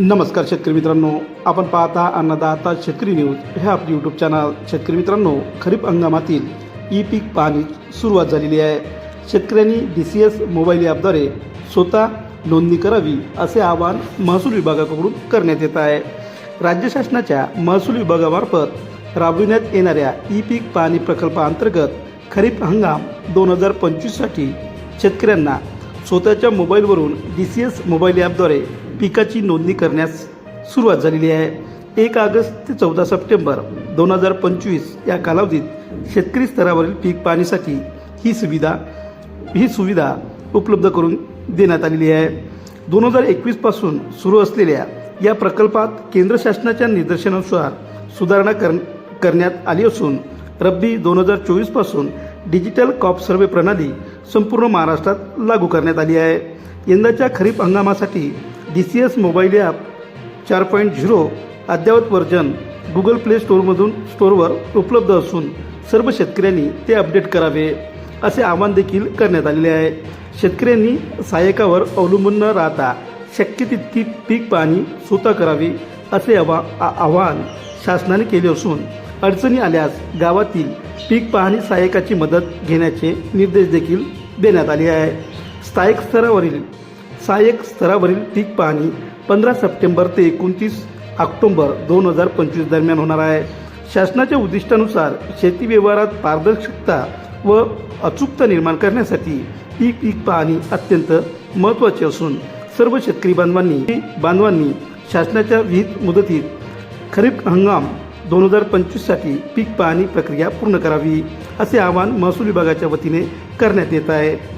नमस्कार शेतकरी मित्रांनो. आपण पाहता अन्नदाता शेतकरी न्यूज हे आपले यूट्यूब चॅनल शेतकरी मित्रांनो खरीप हंगामातील ई पीक पाहणी सुरुवात झालेली आहे. शेतकऱ्यांनी डी सी एस मोबाईल ॲपद्वारे स्वतः नोंदणी करावी असे आवाहन महसूल विभागाकडून करण्यात येत आहे. राज्य शासनाच्या महसूल विभागामार्फत राबविण्यात येणाऱ्या ई पीक पाहणी प्रकल्पाअंतर्गत खरीप हंगाम दोन हजार पंचवीससाठी शेतकऱ्यांना स्वतःच्या मोबाईलवरून डी सी एस मोबाईल ॲपद्वारे पिकाची नोंदणी करण्यास सुरुवात झालेली आहे. एक ऑगस्ट ते चौदा सप्टेंबर दोन हजार पंचवीस या कालावधीत शेतकरी स्तरावरील पीक पाहणीसाठी ही सुविधा ही सुविधा उपलब्ध करून देण्यात आलेली आहे. दोन हजार एकवीसपासून सुरू असलेल्या या प्रकल्पात केंद्र शासनाच्या निर्देशानुसार सुधारणा कर करण्यात आली असून रब्बी दोन हजार चोवीसपासून डिजिटल कॉप सर्वे प्रणाली संपूर्ण महाराष्ट्रात लागू करण्यात आली आहे. यंदाच्या खरीप हंगामासाठी D C S mobile app चार पॉईंट झिरो अद्ययावत वर्जन गुगल प्ले स्टोअरमधून स्टोअरवर उपलब्ध असून सर्व शेतकऱ्यांनी ते अपडेट करावे असे आवाहन देखील करण्यात आलेले आहे. शेतकऱ्यांनी सहाय्यकावर अवलंबून न राहता शक्य तितकी पीक पाहणी स्वतः करावी असे आवा आवाहन शासनाने केले असून अडचणी आल्यास गावातील पीक पाहणी सहाय्यकाची मदत घेण्याचे निर्देश देखील देण्यात आले आहे. स्थायिक स्तरावरील सहाय्यक स्तरावरील पीक पाहणी पंधरा सप्टेंबर ते एकोणतीस ऑक्टोंबर दोन हजार पंचवीस दरम्यान होणार आहे. शासनाच्या उद्दिष्टानुसार शेती व्यवहारात पारदर्शकता व अचूकता निर्माण करण्यासाठी ही पीक पाहणी अत्यंत महत्त्वाची असून सर्व शेतकरी बांधवांनी बांधवांनी शासनाच्या विहित मुदतीत खरीप हंगाम दोन हजार पंचवीससाठी पीक पाहणी प्रक्रिया पूर्ण करावी असे आवाहन महसूल विभागाच्या वतीने करण्यात येत आहे.